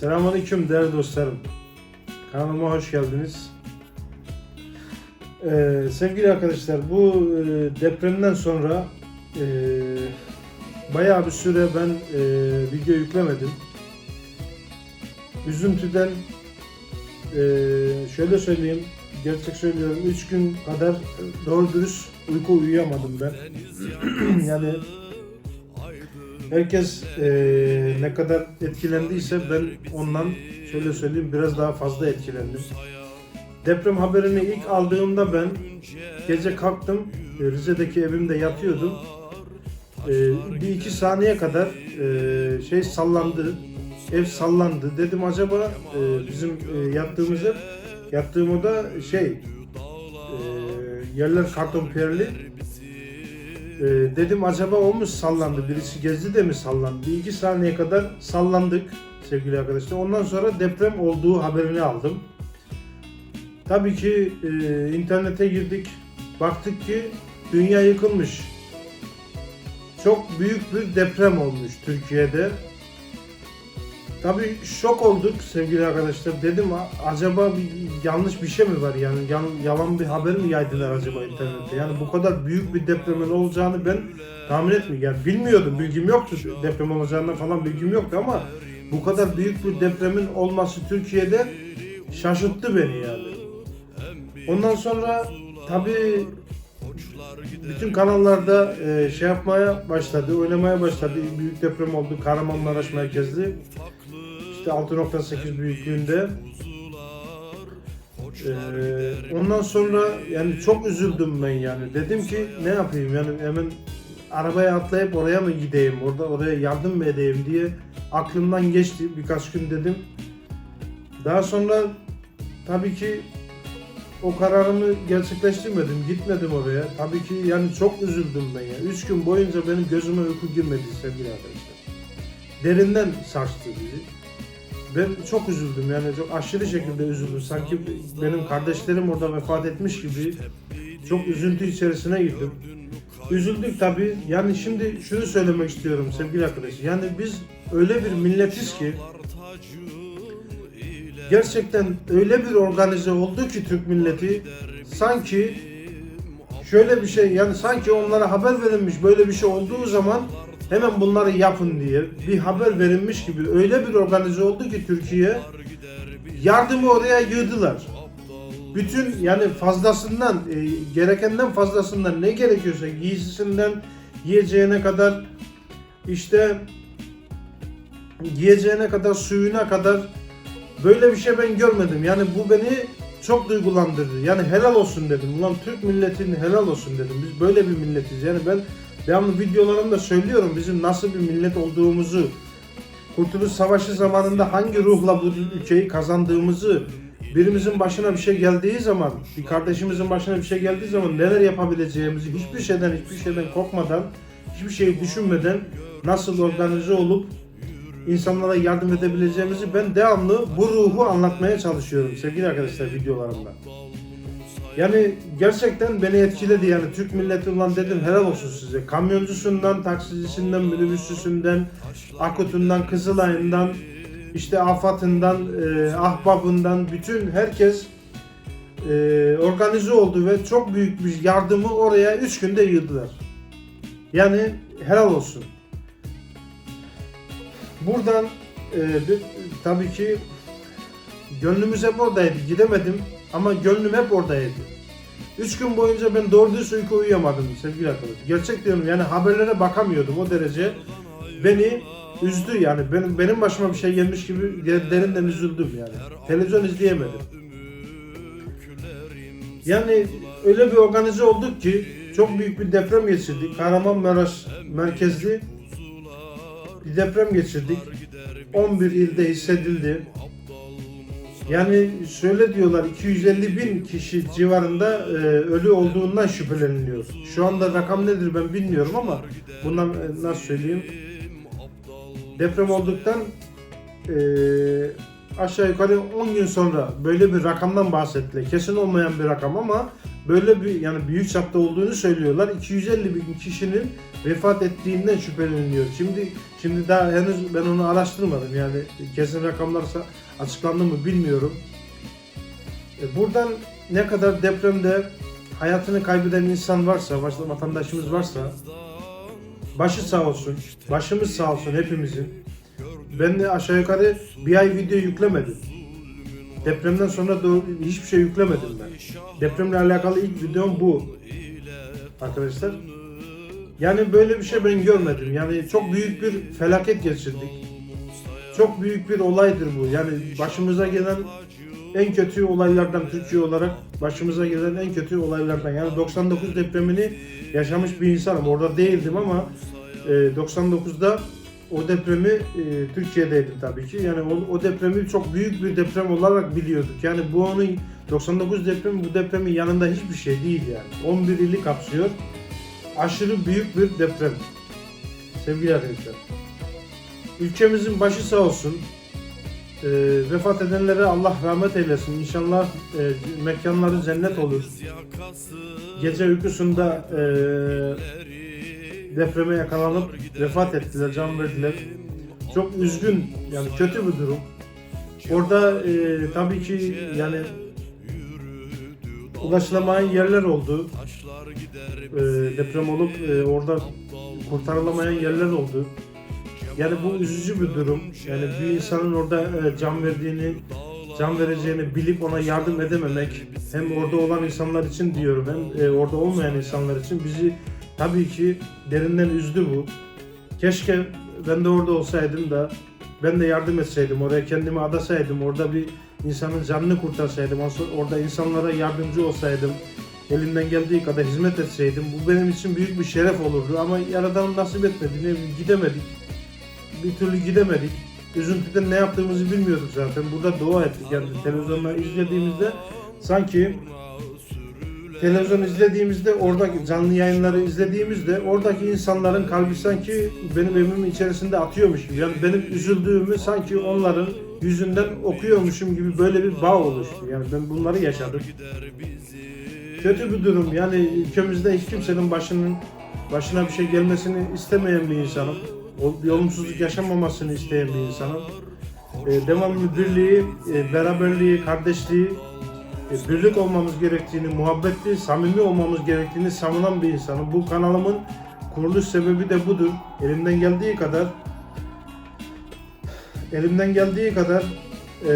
Selamünaleyküm değerli dostlarım. Kanalıma hoş geldiniz. Ee, sevgili arkadaşlar bu e, depremden sonra e, bayağı bir süre ben e, video yüklemedim. Üzüntüden e, şöyle söyleyeyim, gerçek söylüyorum 3 gün kadar doğru dürüst uyku uyuyamadım ben. yani Herkes eee, ne kadar etkilendiyse ben ondan şöyle söyleyeyim biraz daha fazla etkilendim. Deprem haberini ilk aldığımda ben gece kalktım e, Rize'deki evimde yatıyordum. Eee, bir iki saniye kadar eee, şey sallandı, ev sallandı. Dedim acaba eee, bizim eee, yattığımız ev, yattığım oda şey eee, yerler karton perli. Ee, dedim acaba o mu sallandı? Birisi gezdi de mi sallandı? Bir iki saniye kadar sallandık sevgili arkadaşlar. Ondan sonra deprem olduğu haberini aldım. Tabii ki e, internete girdik. Baktık ki dünya yıkılmış. Çok büyük bir deprem olmuş Türkiye'de. Tabii şok olduk sevgili arkadaşlar. Dedim "A- acaba bir, yanlış bir şey mi var yani yan- yalan bir haber mi yaydılar acaba internette? Yani bu kadar büyük bir depremin olacağını ben tahmin etmiyorum. Yani bilmiyordum, bilgim yoktu deprem olacağından falan bilgim yoktu ama bu kadar büyük bir depremin olması Türkiye'de şaşırttı beni yani. Ondan sonra tabii bütün kanallarda e, şey yapmaya başladı, oynamaya başladı. Büyük deprem oldu Kahramanmaraş merkezli. İşte 6.8 büyüklüğünde. Ee, ondan sonra yani çok üzüldüm ben yani. Dedim ki ne yapayım yani hemen arabaya atlayıp oraya mı gideyim, orada oraya yardım mı edeyim diye aklımdan geçti birkaç gün dedim. Daha sonra tabii ki o kararımı gerçekleştirmedim, gitmedim oraya. Tabii ki yani çok üzüldüm ben ya. Üç gün boyunca benim gözüme uyku girmedi sevgili arkadaşlar. Derinden sarstı bizi. Ben çok üzüldüm yani çok aşırı şekilde üzüldüm. Sanki benim kardeşlerim orada vefat etmiş gibi çok üzüntü içerisine girdim. Üzüldük tabii. Yani şimdi şunu söylemek istiyorum sevgili arkadaşlar. Yani biz öyle bir milletiz ki gerçekten öyle bir organize oldu ki Türk milleti sanki şöyle bir şey yani sanki onlara haber verilmiş böyle bir şey olduğu zaman hemen bunları yapın diye bir haber verilmiş gibi öyle bir organize oldu ki Türkiye yardımı oraya yığdılar. Bütün yani fazlasından e, gerekenden fazlasından ne gerekiyorsa giysisinden yiyeceğine kadar işte giyeceğine kadar suyuna kadar böyle bir şey ben görmedim. Yani bu beni çok duygulandırdı. Yani helal olsun dedim. Ulan Türk milletinin helal olsun dedim. Biz böyle bir milletiz. Yani ben devamlı videolarımda söylüyorum bizim nasıl bir millet olduğumuzu, Kurtuluş Savaşı zamanında hangi ruhla bu ülkeyi kazandığımızı, birimizin başına bir şey geldiği zaman, bir kardeşimizin başına bir şey geldiği zaman neler yapabileceğimizi hiçbir şeyden hiçbir şeyden korkmadan, hiçbir şeyi düşünmeden nasıl organize olup insanlara yardım edebileceğimizi ben devamlı bu ruhu anlatmaya çalışıyorum sevgili arkadaşlar videolarımda. Yani gerçekten beni etkiledi yani Türk milleti ulan dedim helal olsun size. Kamyoncusundan, taksicisinden, minibüsçüsünden, Akut'undan, Kızılay'ından, işte Afat'ından, e, Ahbab'ından bütün herkes e, organize oldu ve çok büyük bir yardımı oraya 3 günde yığdılar. Yani helal olsun. Buradan e, bir, tabii ki gönlümüz hep oradaydı. Gidemedim ama gönlüm hep oradaydı. Üç gün boyunca ben doğru dürüst uyku uyuyamadım sevgili arkadaşlar. Gerçek diyorum yani haberlere bakamıyordum o derece. Beni üzdü yani benim benim başıma bir şey gelmiş gibi de- derinden üzüldüm yani. Televizyon izleyemedim. Yani öyle bir organize olduk ki çok büyük bir deprem geçirdik. Kahramanmaraş merkezli bir deprem geçirdik. 11 ilde hissedildi. Yani şöyle diyorlar 250 bin kişi civarında e, ölü olduğundan şüpheleniliyor. Şu anda rakam nedir ben bilmiyorum ama bundan e, nasıl söyleyeyim? Deprem olduktan e, aşağı yukarı 10 gün sonra böyle bir rakamdan bahsettiler. Kesin olmayan bir rakam ama böyle bir yani büyük çapta olduğunu söylüyorlar. 250 bin kişinin vefat ettiğinden şüpheleniyor. Şimdi şimdi daha henüz ben onu araştırmadım. Yani kesin rakamlarsa açıklandı mı bilmiyorum. E, Buradan ne kadar depremde hayatını kaybeden insan varsa, vatandaşımız varsa başı sağ olsun, başımız sağ olsun hepimizin. Ben de aşağı yukarı bir ay video yüklemedim. Depremden sonra doğru hiçbir şey yüklemedim ben. Depremle alakalı ilk videom bu. Arkadaşlar. Yani böyle bir şey ben görmedim. Yani çok büyük bir felaket geçirdik. Çok büyük bir olaydır bu. Yani başımıza gelen en kötü olaylardan Türkiye olarak başımıza gelen en kötü olaylardan. Yani 99 depremini yaşamış bir insanım. Orada değildim ama e, 99'da o depremi e, Türkiye'deydim tabii ki. Yani o, o depremi çok büyük bir deprem olarak biliyorduk. Yani bu onun 99 depremi bu depremin yanında hiçbir şey değil yani. 11 ili kapsıyor. Aşırı büyük bir deprem. Sevgili arkadaşlar. Ülkemizin başı sağ olsun. E, vefat edenlere Allah rahmet eylesin. İnşallah e, mekanları cennet olur. Gece uykusunda e, depreme yakalanıp vefat ettiler, can verdiler. Çok üzgün, yani kötü bir durum. Orada e, tabii ki yani ulaşılamayan yerler oldu. E, deprem olup e, orada kurtarılamayan yerler oldu. Yani bu üzücü bir durum. Yani bir insanın orada e, can verdiğini, can vereceğini bilip ona yardım edememek hem orada olan insanlar için diyorum hem e, orada olmayan insanlar için bizi tabii ki derinden üzdü bu. Keşke ben de orada olsaydım da ben de yardım etseydim, oraya kendimi adasaydım, orada bir insanın canını kurtarsaydım, orada insanlara yardımcı olsaydım, elimden geldiği kadar hizmet etseydim bu benim için büyük bir şeref olurdu ama Yaradan nasip etmedi, gidemedik. Bir türlü gidemedik. Üzüntüden ne yaptığımızı bilmiyorduk zaten. Burada dua ettik yani televizyonda izlediğimizde sanki televizyon izlediğimizde oradaki canlı yayınları izlediğimizde oradaki insanların kalbi sanki benim evimin içerisinde atıyormuş gibi. Yani benim üzüldüğümü sanki onların yüzünden okuyormuşum gibi böyle bir bağ oluştu. Yani ben bunları yaşadım. Kötü bir durum. Yani ülkemizde hiç kimsenin başının başına bir şey gelmesini istemeyen bir insanım. Bir olumsuzluk yaşanmamasını isteyen bir insanım. E, devamlı birliği, e, beraberliği, kardeşliği, e, birlik olmamız gerektiğini, muhabbetli, samimi olmamız gerektiğini savunan bir insanım. Bu kanalımın kuruluş sebebi de budur. Elimden geldiği kadar elimden geldiği kadar e,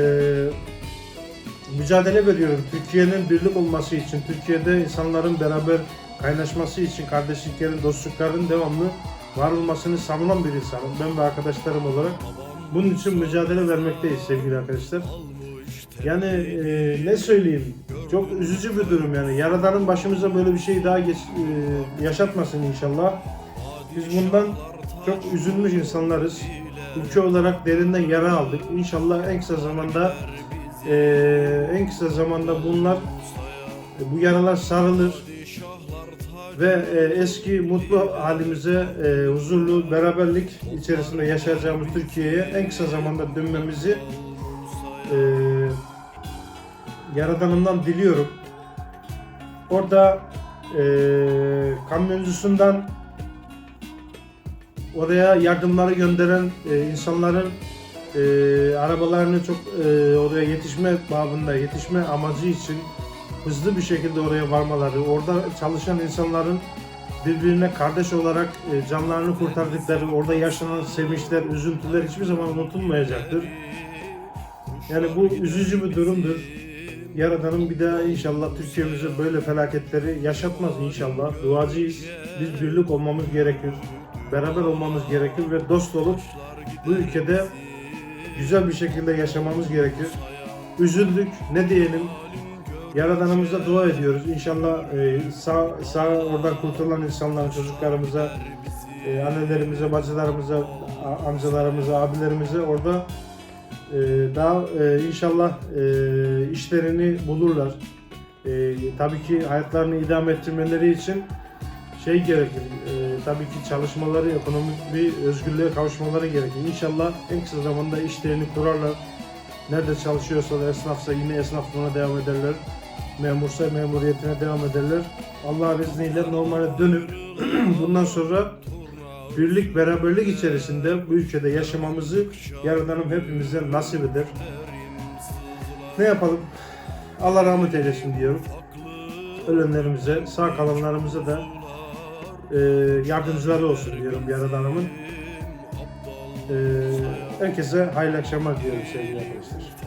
mücadele veriyorum. Türkiye'nin birlik olması için, Türkiye'de insanların beraber kaynaşması için, kardeşliklerin, dostlukların devamlı var olmasını savunan bir insanım. Ben ve arkadaşlarım olarak bunun için mücadele vermekteyiz sevgili arkadaşlar. Yani e, ne söyleyeyim? Çok üzücü bir durum yani. Yaradanın başımıza böyle bir şey daha geç, e, yaşatmasın inşallah. Biz bundan çok üzülmüş insanlarız. Ülke olarak derinden yara aldık. İnşallah en kısa zamanda e, en kısa zamanda bunlar bu yaralar sarılır ve e, eski mutlu halimize e, huzurlu beraberlik içerisinde yaşayacağımız Türkiye'ye en kısa zamanda dönmemizi e, Yaradanımdan diliyorum. Orada e, kamyoncusundan oraya yardımları gönderen e, insanların e, arabalarını çok e, oraya yetişme babında, yetişme amacı için hızlı bir şekilde oraya varmaları, orada çalışan insanların birbirine kardeş olarak e, canlarını kurtardıkları, orada yaşanan sevinçler, üzüntüler hiçbir zaman unutulmayacaktır. Yani bu üzücü bir durumdur. Yaradan'ın bir daha inşallah Türkiye'mize böyle felaketleri yaşatmaz inşallah. Duacıyız. Biz birlik olmamız gerekir. Beraber olmamız gerekir ve dost olup bu ülkede güzel bir şekilde yaşamamız gerekir. Üzüldük. Ne diyelim? Yaradanımıza dua ediyoruz. İnşallah e, sağ, sağ oradan kurtulan insanların çocuklarımıza, e, annelerimize, bacılarımıza, amcalarımıza, abilerimize orada e, daha e, inşallah e, işlerini bulurlar. E, tabii ki hayatlarını idame ettirmeleri için şey gerekir. e, tabii ki çalışmaları, ekonomik bir özgürlüğe kavuşmaları gerekir. İnşallah en kısa zamanda işlerini kurarlar. Nerede çalışıyorsa da esnafsa yine esnaflığına devam ederler. Memursa memuriyetine devam ederler. Allah'ın izniyle normale dönüp bundan sonra birlik beraberlik içerisinde bu ülkede yaşamamızı Yaradanım hepimize nasip eder. Ne yapalım? Allah rahmet eylesin diyorum. Ölenlerimize, sağ kalanlarımıza da e, yardımcıları olsun diyorum Yaradanımın. E, herkese hayırlı akşamlar diyorum sevgili arkadaşlar.